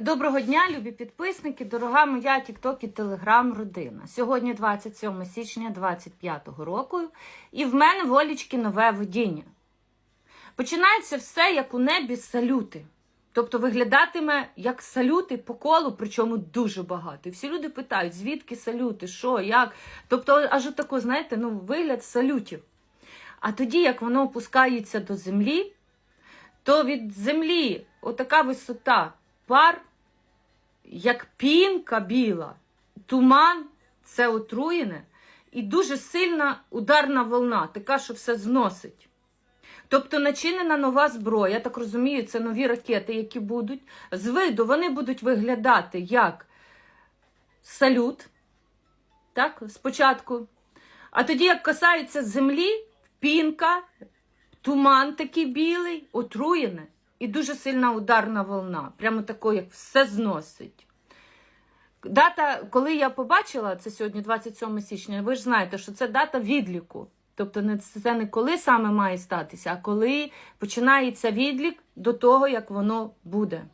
Доброго дня, любі підписники, дорога моя тікток і телеграм родина. Сьогодні 27 січня 2025 року, і в мене волічки нове видіння. Починається все як у небі салюти. Тобто виглядатиме як салюти по колу, причому дуже багато. І всі люди питають, звідки салюти, що, як. Тобто, аж тако, знаєте, ну, вигляд салютів. А тоді, як воно опускається до землі, то від землі отака висота пар, як пінка біла, туман це отруєне, і дуже сильна ударна волна, така, що все зносить. Тобто начинена нова зброя, я так розумію, це нові ракети, які будуть. З виду вони будуть виглядати як салют, так, спочатку. А тоді, як касається землі, пінка, туман такий білий, отруєне і дуже сильна ударна волна. Прямо тако, як все зносить. Дата, коли я побачила, це сьогодні 27 січня, ви ж знаєте, що це дата відліку. Тобто це не коли саме має статися, а коли починається відлік до того, як воно буде.